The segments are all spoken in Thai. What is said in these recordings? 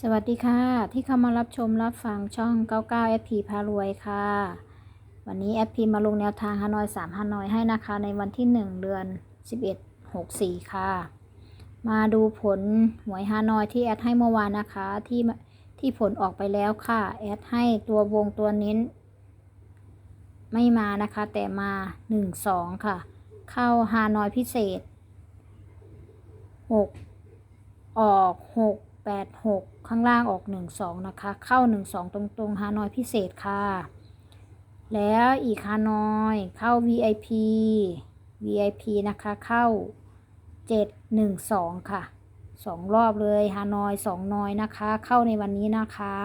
สวัสดีค่ะ ที่เข้ามารับชมรับฟังช่อง 99 FP พารวยค่ะ วันนี้ FP มาลงแนวทางฮานอย3ฮานอยให้นะคะ ในวันที่ 1 เดือน 11 64 ค่ะ มาดูผลหวยฮานอยที่แอดให้เมื่อวานนะคะที่ที่ผลออกไปแล้วค่ะ แอดให้ตัววงตัวเน้น ไม่มานะคะ แต่มา 1 2 ค่ะ เข้าฮานอยพิเศษ 6 ออก 6 8 6 ข้างล่างออก 1 2 นะคะ เข้า 1 2 ตรงๆฮานอยพิเศษค่ะ แล้วอีกฮานอยเข้า VIP VIP นะคะ เข้า 7 1 2 ค่ะ 2 รอบเลยฮานอย 2 นอยนะคะ เข้าในวันนี้นะคะ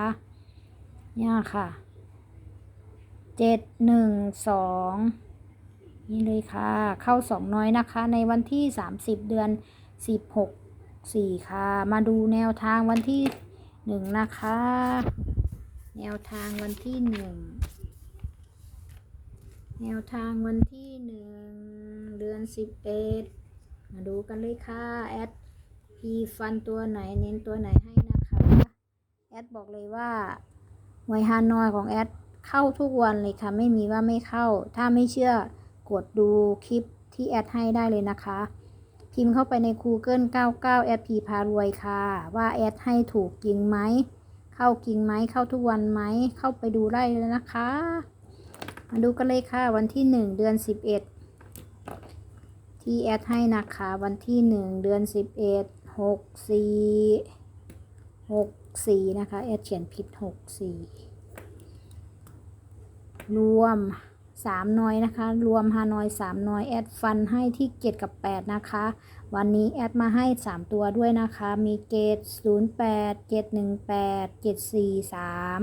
เนี่ยค่ะ 7 1 2นี่เลยค่ะ เข้า2น้อยนะคะ ในวันที่ 30 เดือน 16 4 ค่ะ มาดูแนวทางวันที่ 1นะคะ แนวทางวันที่1แนวทางวันที่1เดือน11มาดูกันเลยค่ะ แอดพีฟันตัวไหนเน้นตัวไหนให้นะคะ แอดบอกเลยว่าหวยฮานอยของแอดเข้าทุกวันเลยค่ะ ไม่มีว่าไม่เข้า ถ้าไม่เชื่อกดดูคลิปที่แอดให้ได้เลยนะคะ พิมพ์เข้าไปใน Google 99 แอดพีพารวยค่ะ ว่าแอดให้ถูกจริงไหม เข้าจริงไหม เข้าทุกวันไหม เข้าไปดูได้เลยนะคะ มาดูกันเลยค่ะ วันที่ 1 เดือน 11 ที่แอดให้นะคะ วันที่ 1 เดือน 11 64 64 นะคะ แอดเขียนผิด 64 รวม 3น้อยนะคะ รวมฮานอย3น้อยแอดฟันให้ที่7กับ 8 นะคะ วันนี้แอดมาให้ 3 ตัวด้วยนะคะ มีเกต08 718 743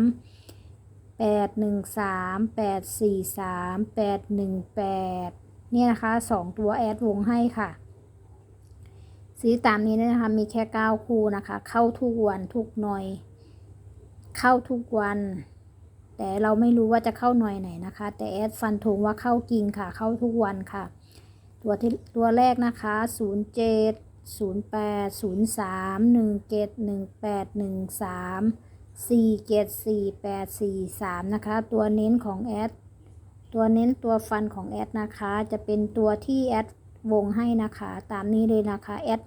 813 843 818 เนี่ยนะคะ 2 ตัวแอดวงให้ค่ะสีตามนี้นะคะ มีแค่ 9 คู่นะคะ เข้าทุกวันทุกหน่อย เข้าทุกวัน แต่เราไม่รู้ว่าจะเข้าหน่วยไหนนะคะ แต่แอดฟันธงว่าเข้าจริงค่ะ เข้าทุกวันค่ะ ตัวที่ตัวแรกนะคะ 07 08 03 17 18 13 47 48 43 นะคะ ตัวเน้นของแอดตัวเน้นตัวฟันของแอดนะคะ จะเป็นตัวที่แอดวงให้นะคะ ตามนี้เลยนะคะแอด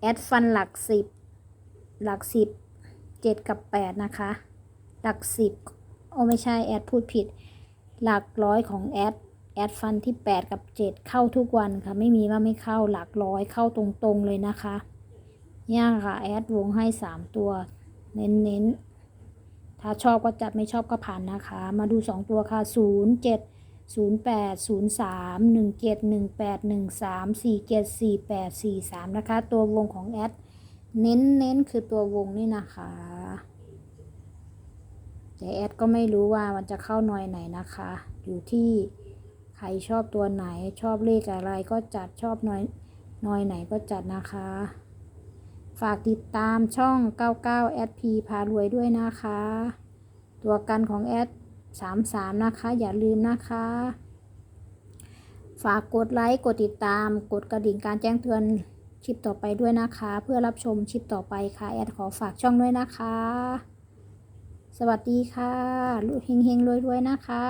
แอดฟันหลัก 10 หลัก 10 7 กับ 8 นะคะ หลัก 10 โอ้ไม่ใช่แอดพูดผิด หลักร้อยของแอดแอดฟันที่ 8 กับ 7 เข้าทุกวันค่ะ ไม่มีว่าไม่เข้าหลักร้อยเข้าตรงๆเลยนะคะเนี่ยค่ะแอดวงให้ 3 ตัว เน้นๆ ถ้าชอบก็จัดไม่ชอบก็ผ่านนะคะ มาดู 2 ตัวค่ะ 0 7 0 8 0 3 1 7 1 8 1 3 4 7 4 8 4 3 นะคะ ตัววงของแอด เน้นๆ คือตัววงนี่นะคะ แต่แอดก็ไม่รู้ว่ามันจะเข้าหน่อยไหนนะคะ อยู่ที่ใครชอบตัวไหนชอบเลขอะไรก็จัดชอบหน่อยหน่อยไหนก็จัดนะคะ ฝากติดตามช่อง 99 SP พารวยด้วยนะคะ ตัวกันของแอด33 นะคะ อย่าลืมนะคะ ฝากกดไลค์ กดติดตาม กดกระดิ่งการแจ้งเตือนคลิปต่อไปด้วยนะคะ เพื่อรับชมคลิปต่อไปค่ะ แอดขอฝากช่องด้วยนะคะ สวัสดีค่ะ ลูกเฮงๆรวยๆนะคะ